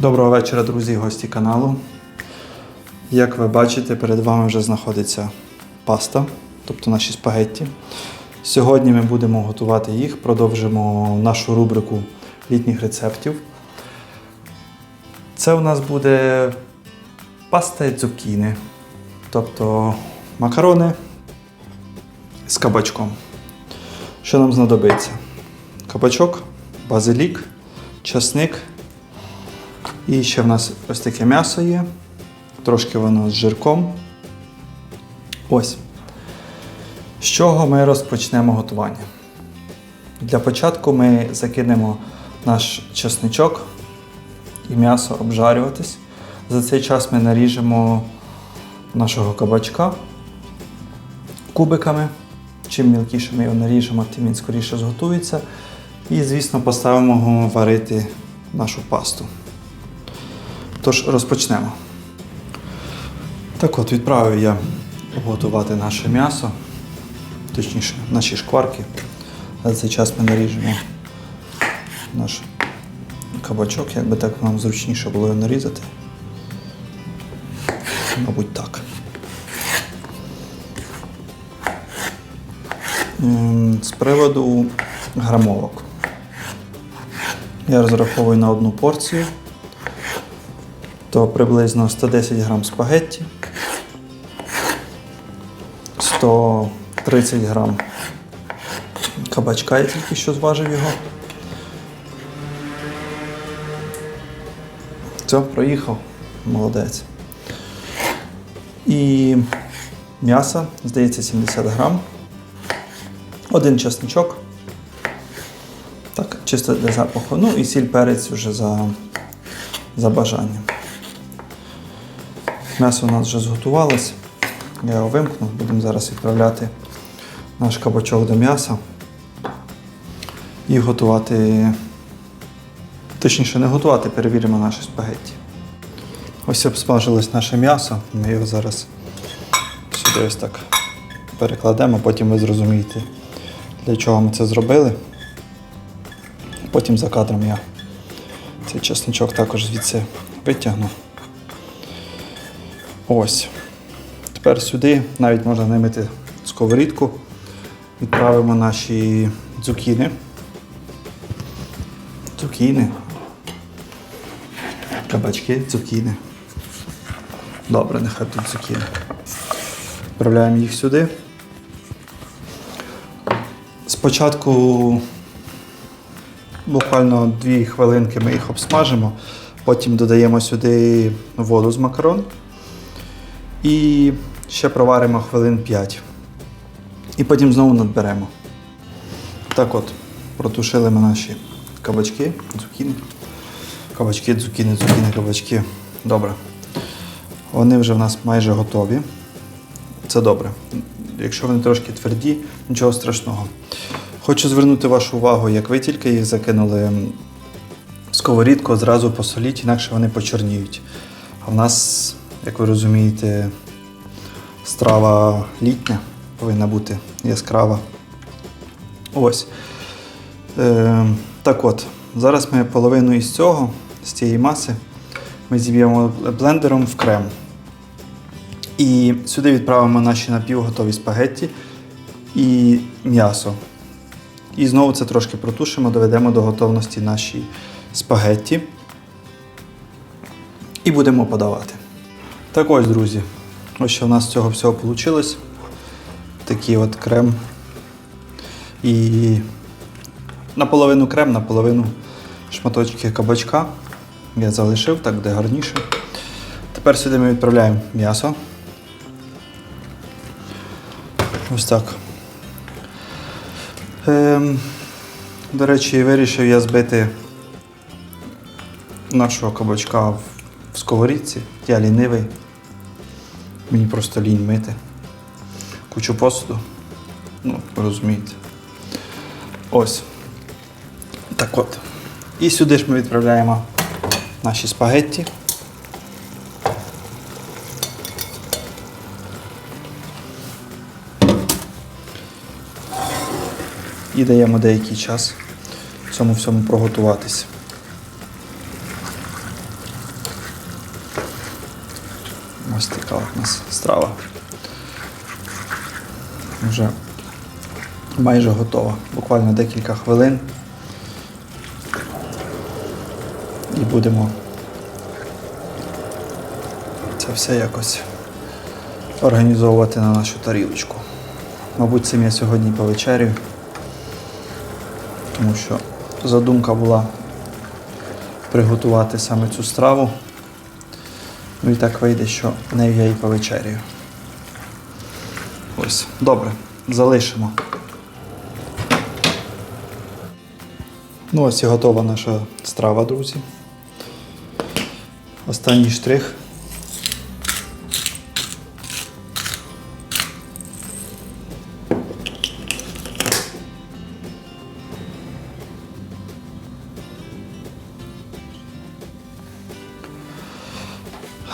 Доброго вечора, друзі і гості каналу. Як ви бачите, перед вами вже знаходиться паста, тобто наші спагетті. Сьогодні ми будемо готувати їх, продовжимо нашу рубрику літніх рецептів. Це у нас буде паста цукіни, тобто макарони з кабачком. Що нам знадобиться? Кабачок, базилік, часник. І ще в нас ось таке м'ясо є. Трошки воно з жирком. Ось. З чого ми розпочнемо готування? Для початку ми закинемо наш чесничок і м'ясо обжарюватись. За цей час ми наріжемо нашого кабачка кубиками. Чим мілкіше ми його наріжемо, тим він скоріше зготується. І, звісно, поставимо його варити нашу пасту. Тож розпочнемо. Так от, відправив я готувати наше м'ясо, точніше, наші шкварки. За цей час ми наріжемо наш кабачок, як би так нам зручніше було його нарізати. Мабуть, так. Ем, З приводу грамовок. Я розраховую на одну порцію то приблизно 110 грам спагетті, 130 грам кабачка, я тільки що зважив його. Все, проїхав, молодець. І м'ясо, здається, 70 грам. Один чесничок. Так, чисто для запаху. Ну і сіль перець вже за, за бажанням. М'ясо у нас вже зготувалось. Я його вимкнув, будемо зараз відправляти наш кабачок до м'яса і готувати. Точніше, не готувати, перевіримо наші спагетті. Ось обсмажилось наше м'ясо. Ми його зараз сюди ось так перекладемо, потім ви зрозумієте, для чого ми це зробили. Потім за кадром я цей чесничок також звідси витягну. Ось. Тепер сюди навіть можна намити сковорідку. Відправимо наші цукіни. Цукіни. Кабачки, цукіни. Добре, нехай тут цукіни. Відправляємо їх сюди. Спочатку буквально 2 хвилинки ми їх обсмажимо, потім додаємо сюди воду з макарон. І ще проваримо хвилин 5. І потім знову надберемо. Так от, протушили ми наші кабачки, цукіни. Кабачки, цукіни, цукіни, кабачки. Добре. Вони вже в нас майже готові. Це добре. Якщо вони трошки тверді, нічого страшного. Хочу звернути вашу увагу, як ви тільки їх закинули в сковорідку, зразу посоліть, інакше вони почорніють. А в нас як ви розумієте, страва літня повинна бути яскрава. Ось. Е, так от, зараз ми половину із цього, з цієї маси, ми зіб'ємо блендером в крем. І сюди відправимо наші напівготові спагетті і м'ясо. І знову це трошки протушимо, доведемо до готовності наші спагетті. І будемо подавати. Так ось, друзі, ось що в нас з цього всього вийшло. Такий от крем. І наполовину крем, наполовину шматочки кабачка. Я залишив, так буде гарніше. Тепер сюди ми відправляємо м'ясо. Ось так. Ем, до речі, вирішив я збити нашого кабачка в сковорідці. Я лінивий. Мені просто лінь мити. Кучу посуду. Ну, розумієте. Ось. Так от. І сюди ж ми відправляємо наші спагетті. І даємо деякий час цьому всьому проготуватись. Ось така от нас страва. Вже майже готова. Буквально декілька хвилин. І будемо це все якось організовувати на нашу тарілочку. Мабуть, цим я сьогодні повечерю, тому що задумка була приготувати саме цю страву. Ну і так вийде, що нею я і повечерюю. Ось, добре, залишимо. Ну, ось і готова наша страва, друзі. Останній штрих.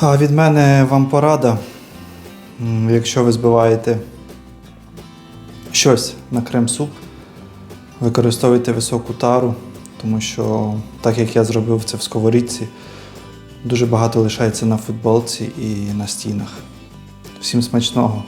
А від мене вам порада. Якщо ви збиваєте щось на крем-суп, використовуйте високу тару, тому що, так як я зробив це в сковорідці, дуже багато лишається на футболці і на стінах. Всім смачного!